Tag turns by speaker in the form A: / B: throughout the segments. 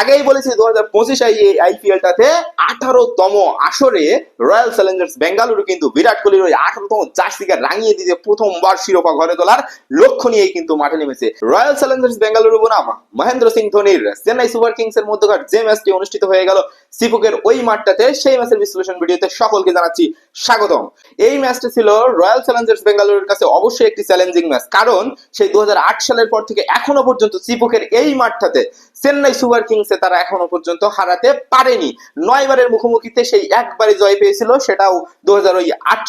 A: আগেই বলেছি দু হাজার পঁচিশ এই আইপিএলটাতে আঠারোতম আসরে রয়্যাল চ্যালেঞ্জার্স বেঙ্গালুরু কিন্তু বিরাট কোহলির ওই আঠারোতম জার্সিকে রাঙিয়ে দিতে প্রথমবার শিরোপা ঘরে তোলার লক্ষ্য নিয়েই কিন্তু মাঠে নেমেছে রয়্যাল চ্যালেঞ্জার্স বেঙ্গালুরু বনাম মহেন্দ্র সিং ধোনির। চেন্নাই সুপার কিংস এর মধ্যকার যে ম্যাচটি অনুষ্ঠিত হয়ে গেল সিপুকের ওই মাঠটাতে, সেই ম্যাচের বিশ্লেষণ ভিডিওতে সকলকে জানাচ্ছি স্বাগতম। এই ম্যাচটা ছিল রয়্যাল চ্যালেঞ্জার্স বেঙ্গালুরুর কাছে অবশ্যই একটি চ্যালেঞ্জিং ম্যাচ, কারণ সেই দু হাজার আট সালের পর থেকে এখনও পর্যন্ত সিপুকের এই মাঠটাতে চেন্নাই সুপার কিংসে তারা এখনও পর্যন্ত হারাতে পারেনি। নয়বারের মুখোমুখিতে সেই একবারে জয় পেয়েছিল, সেটাও দু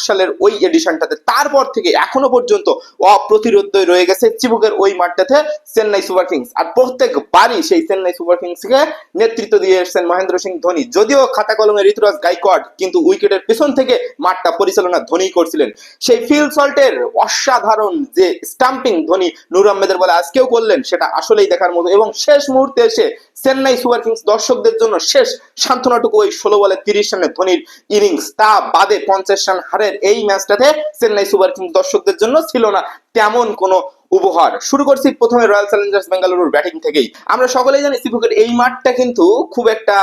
A: সালের ওই এডিশনটাতে তারপর থেকে এখনও পর্যন্ত অপ্রতিরোধ রয়ে গেছে চিবুকের ওই মাঠটাতে চেন্নাই সুপার কিংস। আর প্রত্যেকবারই সেই চেন্নাই সুপার কিংসকে নেতৃত্ব দিয়ে এসেছেন মহেন্দ্র সিং ধোনি। যদিও খাতা কলমে ঋতুরাজ গাইকট কিন্তু উইকেটের পেছন থেকে মাঠটা পরিচালনা ধোনি করছিলেন। সেই ফিল সল্টের অসাধারণ যে স্টাম্পিং ধোনি নূর আহমেদের বলে আজকেও করলেন, সেটা আসলেই দেখার মতো। এবং শেষ মুহূর্তে এসে চেন্নাই সুপার কিংস দর্শকদের জন্য শেষ সান্ত্বনাটুকু ওই ষোলো বলে তিরিশ রানে ধোনির ইনিংস। তা বাদে পঞ্চাশ রান হারের এই ম্যাচটাতে চেন্নাই সুপার কিংস দর্শকদের জন্য ছিল না তেমন কোনো উপহার। শুরু করছি প্রথমে রয়্যাল চ্যালেঞ্জার্স বেঙ্গালুরুর ব্যাটিং থেকেই। আমরা সকলেই জানি সিপুকের এই মাঠটা কিন্তু খুব একটা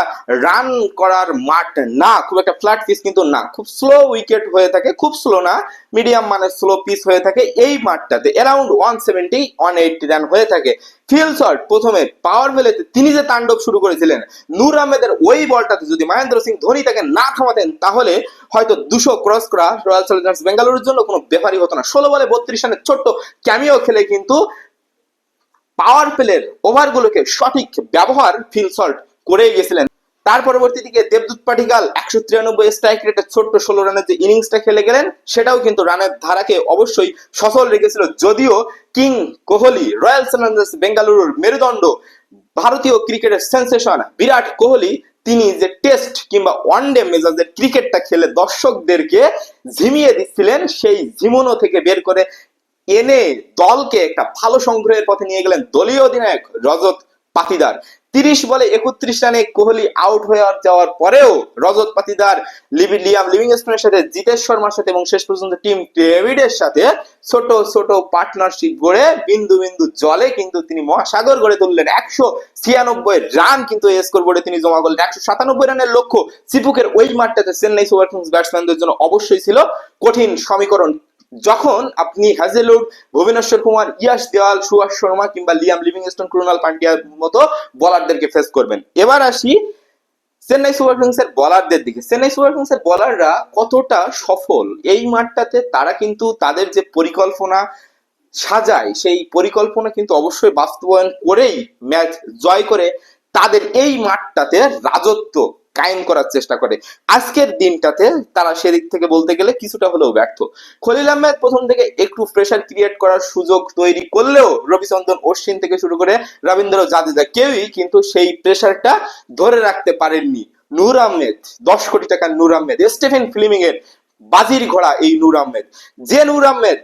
A: রান করার মাঠ না, খুব একটা ফ্ল্যাট পিচ কিন্তু না। খুব স্লো উইকেট হয়ে থাকে, খুব স্লো না, মিডিয়াম মানে স্লো পিচ হয়ে থাকে এই মাঠটাতে। Around one seventy, one eighty run হয়ে থাকে। ফিল প্রথমে পাওয়ার প্লেতে তিনি যে তাণ্ডব শুরু করেছিলেন, নূর আহমেদের ওই বলটাতে যদি মহেন্দ্র সিং ধোনি তাকে না থামাতেন, তাহলে হয়তো দুশো ক্রস করা রয়্যাল চ্যালেঞ্জার্স বেঙ্গালুরুর জন্য কোনো ব্যাপারই হতো না। ষোলো বলে বত্রিশ রানের ছোট্ট ক্যামিও খেলে কিন্তু পাওয়ার প্লের ওভারগুলোকে সঠিক ব্যবহার ফিলসল্ট করে গেছিলেন। তার পরবর্তী দিকে দেবদূত পাটিকাল একশো তিরানব্বই স্ট্রাইক রেটে ছোট্ট ষোলো রানের যে ইনিংসটা খেলে গেলেন, সেটাও কিন্তু রানের ধারাকে অবশ্যই সফল রেখেছিল। যদিও কিং কোহলি, রয়্যাল চ্যালেঞ্জার্স বেঙ্গালুরুর মেরুদণ্ড, ভারতীয় ক্রিকেটের সেন্সেশন বিরাট কোহলি, তিনি যে টেস্ট কিংবা ওয়ানডে মেজাজের ক্রিকেটটা খেলে দর্শকদেরকে ঝিমিয়ে দিচ্ছিলেন, সেই ঝিমুনো থেকে বের করে এনে দলকে একটা ভালো সংগ্রহের পথে নিয়ে গেলেন দলীয় অধিনায়ক রজত পাতিদার। তিরিশ বলে একত্রিশ রানে কোহলি আউট হয়ে যাওয়ার পরেও রজত পাতিদার লিয়াম লিভিংস্টোনের সাথে জিতেশ শর্মার সাথে এবং শেষ পর্যন্ত টিম ডেভিডের সাথে ছোট ছোট পার্টনারশিপ গড়ে বিন্দু বিন্দু জলে কিন্তু তিনি মহাসাগর গড়ে তুললেন। একশো ছিয়ানব্বই রান কিন্তু এই স্কোর বোর্ডে তিনি জমা করলেন। একশো সাতানব্বই রানের লক্ষ্য সিপুকের ওই মাঠটাতে চেন্নাই সুপার কিংস ব্যাটসম্যানদের জন্য অবশ্যই ছিল কঠিন সমীকরণ। যখন আপনি হ্যাজেলউড ভুবনেশ্বর কুমার, ইয়াশ দেওয়াল, সুভাষ শর্মা কিংবা লিয়াম লিভিংস্টোন, ক্রুনাল পান্ডিয়ার মতো বলারদেরকে ফেস করবেন। এবার আসি চেন্নাই সুপার কিংস এর বলারদের দিকে। চেন্নাই সুপার কিংস এর বলাররা কতটা সফল? এই মাঠটাতে তারা কিন্তু তাদের যে পরিকল্পনা সাজায়, সেই পরিকল্পনা কিন্তু অবশ্যই বাস্তবায়ন করেই ম্যাচ জয় করে তাদের এই মাঠটাতে রাজত্ব কায়েম করার চেষ্টা করে। আজকের দিনটাতে তারা সেদিক থেকে বলতে গেলে কিছুটা হলেও ব্যর্থ। খলিল আহমেদ প্রথম থেকে একটু প্রেশার ক্রিয়েট করার সুযোগ তৈরি করলেও রবিচন্দ্রন অশ্বিন থেকে শুরু করে রবীন্দ্র জাদেজা কেউই কিন্তু সেই প্রেশারটা ধরে রাখতে পারেননি। নূর আহমেদ, দশ কোটি টাকার নূর আহমেদ, স্টিফেন ফিলিমিং এর বাজির ঘোড়া এই নূর আহমেদ। যে নূর আহমেদ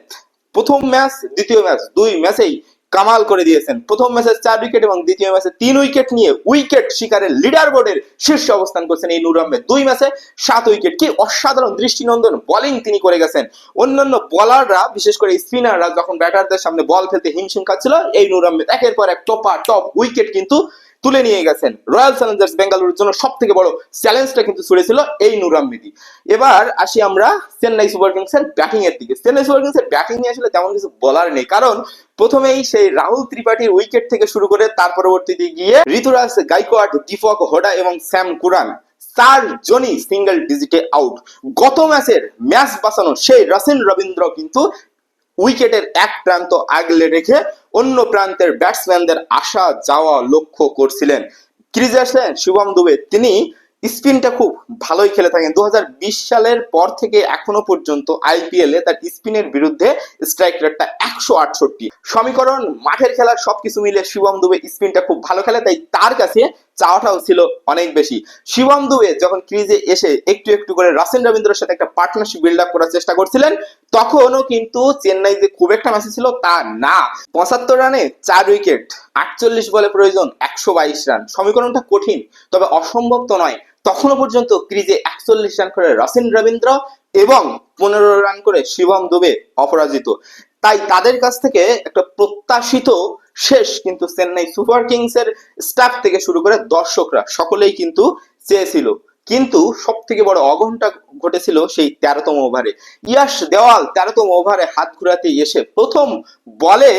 A: প্রথম ম্যাচ দ্বিতীয় ম্যাচ দুই ম্যাচেই কামাল করে দিয়েছেন। প্রথম ম্যাচে চার উইকেট এবং দ্বিতীয় ম্যাচে তিন উইকেট নিয়ে উইকেট শিকারের লিডার বোর্ডের শীর্ষে অবস্থান করছেন এই নূর আহমেদ। দুই ম্যাচে সাত উইকেট কি অসাধারণ দৃষ্টিনন্দন বোলিং তিনি করে গেছেন। অন্যান্য বলাররা বিশেষ করে স্পিনাররা যখন ব্যাটারদের সামনে বল ফেলতে হিমশিম খাচ্ছিল, এই নূর আহমেদ একের পর এক টপা টপ উইকেট কিন্তু তুলে নিয়ে গেছেন। রয়্যাল চ্যালেঞ্জার্স বেঙ্গালুরুর জন্য সব থেকে বড় চ্যালেঞ্জটা কিন্তু ছুড়েছিল এই নূর আহমেদি এবার আসি আমরা চেন্নাই সুপার কিংস এর ব্যাটিং এর দিকে। চেন্নাই সুপার কিংস এর ব্যাটিং নিয়ে আসলে তেমন কিছু বলার নেই। কারণ প্রথমেই সেই রাহুল ত্রিপাঠীর উইকেট থেকে শুরু করে তার পরবর্তীতে গিয়ে ঋতুরাজ গাইকোয়াড, দীপক হোডা এবং স্যাম কুরান চার জনই সিঙ্গেল ডিজিটে আউট গত ম্যাচের ম্যাচ বাঁচানো সেই রাসেল রবীন্দ্র কিন্তু উইকেটের এক প্রান্ত আগলে রেখে অন্য প্রান্তের ব্যাটসম্যানদের আসা যাওয়া লক্ষ্য করছিলেন। ক্রিজে আসলেন শুভম দুবে, তিনি স্পিনটা খুব ভালোই খেলে থাকেন। দু হাজার বিশ সালের পর থেকে এখনও পর্যন্ত আইপিএল তার স্পিনের বিরুদ্ধে স্ট্রাইক রেটটা একশো আটষট্টি। সমীকরণ, মাঠের খেলার সবকিছু মিলে শিবম দুবে স্পিনটা খুব ভালো খেলে, তাই তার কাছে চাওয়াটাও ছিল অনেক বেশি। শিবম দুবে যখন ক্রিজে এসে একটু একটু করে রাসেল রবীন্দ্রের সাথে একটা পার্টনারশিপ বিল্ড আপ করার চেষ্টা করছিলেন, তখনও কিন্তু চেন্নাই যে খুব একটা ম্যাচে ছিল তা না। পঁচাত্তর রানে চার উইকেট আটচল্লিশ বলে প্রয়োজন, একশো বাইশ রান। সমীকরণটা কঠিন, তবে অসম্ভব তো নয়। তখনও পর্যন্ত ক্রিজে একচল্লিশ রান করে রাসেল রবীন্দ্র এবং পনেরো রান করে শিবম দুবে অপরাজিত। তাই তাদের কাছ থেকে একটা প্রত্যাশিত শেষ, কিন্তু চেন্নাই সুপার কিংস এর স্টাফ থেকে শুরু করে দর্শকরা সকলেই কিন্তু চেয়েছিল। কিন্তু সব থেকে বড় অঘন্টা ঘটেছিল সেই তেরোতম ওভারে ইয়াস দেওয়াল তেরোতম ওভারে হাত ঘুরাতে এসে প্রথম বলে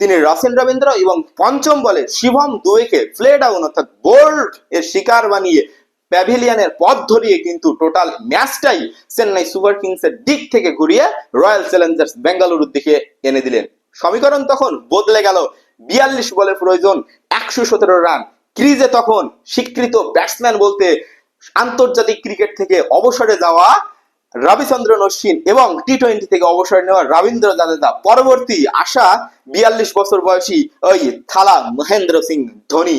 A: তিনি রাসেন রবীন্দ্র এবং পঞ্চম বলে শিবম দুয়েকে প্লে ডাউন অর্থাৎ বোল্ড এর শিকার বানিয়ে প্যাভিলিয়নের পথ ধরিয়ে কিন্তু টোটাল ম্যাচটাই চেন্নাই সুপার কিংসের দিক থেকে ঘুরিয়ে রয়্যাল চ্যালেঞ্জার্স বেঙ্গালুরুর দিকে এনে দিলেন। সমীকরণ তখন বদলে গেল। বিয়াল্লিশ বলে প্রয়োজন একশো সতেরো রান। ক্রিজে তখন স্বীকৃত ব্যাটসম্যান বলতে আন্তর্জাতিক ক্রিকেট থেকে অবসরে যাওয়া রবিচন্দ্রন অশ্বিন এবং টি টোয়েন্টি থেকে অবসর নেওয়া রবীন্দ্র জাদেজা। পরবর্তী আসা বিয়াল্লিশ বছর বয়সী ওই থালা মহেন্দ্র সিং ধোনি।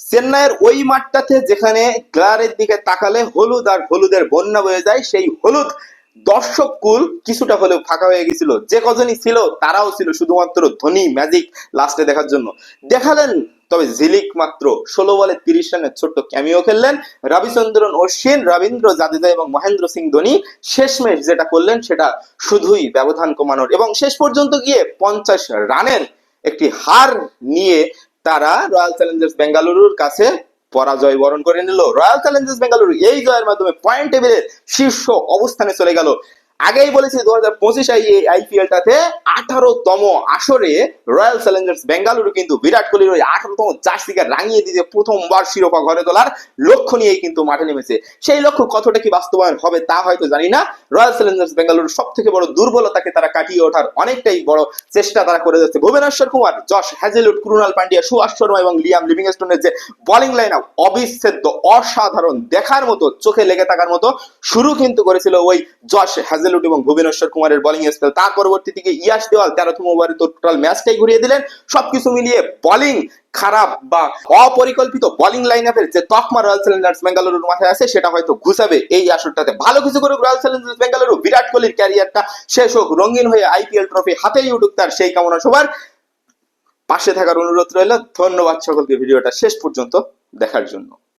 A: চেন্নাইয়ের ওই মাঠটাতে যেখানে গ্লারের দিকে তাকালে হলুদ আর হলুদের বন্যা বয়ে যায়, সেই হলুদ দর্শক কুল কিছুটা হলেও ফাঁকা হয়ে গেছিল। যে কজনই ছিল, তারাও ছিল শুধুমাত্র ধোনি, ম্যাজিক লাস্টে দেখার জন্য। দেখালেন, তবে ঝিলিক মাত্র ষোলো বলে তিরিশ রানের ছোট্ট ক্যামিও খেললেন। রবিচন্দ্রন অশ্বিন, রবীন্দ্র জাদেজা এবং মহেন্দ্র সিং ধোনি শেষমেশ যেটা করলেন, সেটা শুধুই ব্যবধান কমানোর। এবং শেষ পর্যন্ত গিয়ে পঞ্চাশ রানের একটি হার নিয়ে তারা রয়্যাল চ্যালেঞ্জার্স বেঙ্গালুরুর কাছে পরাজয় বরণ করে নিল। রয়্যাল চ্যালেঞ্জার্স বেঙ্গালুরু এই জয়ের মাধ্যমে পয়েন্ট টেবিলের শীর্ষ অবস্থানে চলে গেল। আগেই বলেছি দু হাজার পঁচিশ এই আইপিএলটাতে আঠারোতম আসরে রয়্যাল চ্যালেঞ্জার্স বেঙ্গালুরু কিন্তু বিরাট কোহলির ওই আঠারোতম জার্সিকে রাঙিয়ে দিতে প্রথমবার শিরোপা ঘরে তোলার লক্ষ্য নিয়েই কিন্তু মাঠে নেমেছে। সেই লক্ষ্য কতটা কি বাস্তবায়ন হবে তা হয়তো জানি না। রয়্যাল চ্যালেঞ্জার্স বেঙ্গালুরু সব থেকে বড় দুর্বলতাকে তারা কাটিয়ে ওঠার অনেকটাই বড় চেষ্টা তারা করে যাচ্ছে। ভুবনেশ্বর কুমার যশ হ্যাজেলুড ক্রুনাল পান্ডিয়া, সুভাষ শর্মা এবং লিয়াম লিভিংস্টোনের যে বোলিং লাইন আপ অবিচ্ছেদ্য, অসাধারণ দেখার মতো, চোখে লেগে থাকার মতো, শুরু কিন্তু করেছিল ওই যশ হ্যাজেলুড এবং ভুবনেশ্বর কুমারের বোলিং স্পেল তার পরবর্তী দিকে ইয়াশ দেওয়াল, তেরোতম ওভারে তো টোটাল ম্যাচটাই ঘুরিয়ে দিলেন। সবকিছু মিলিয়ে বোলিং খারাপ বা অপরিকল্পিত বোলিং লাইন আপের যে তকমা রয়্যাল চ্যালেঞ্জার্স বেঙ্গালুরুর মাথায় আছে, সেটা হয়তো ঘুষাবে এই আসরটাতে। ভালো কিছু করুক রয়্যাল চ্যালেঞ্জার্স বেঙ্গালুরু বিরাট কোহলির ক্যারিয়ারটা শেষ হোক, রঙিন হয়ে আইপিএল ট্রফি হাতেই উঠুক তার সেই কামনা সবার। পাশে থাকার অনুরোধ রইল। ধন্যবাদ সকলকে ভিডিওটা শেষ পর্যন্ত দেখার জন্য।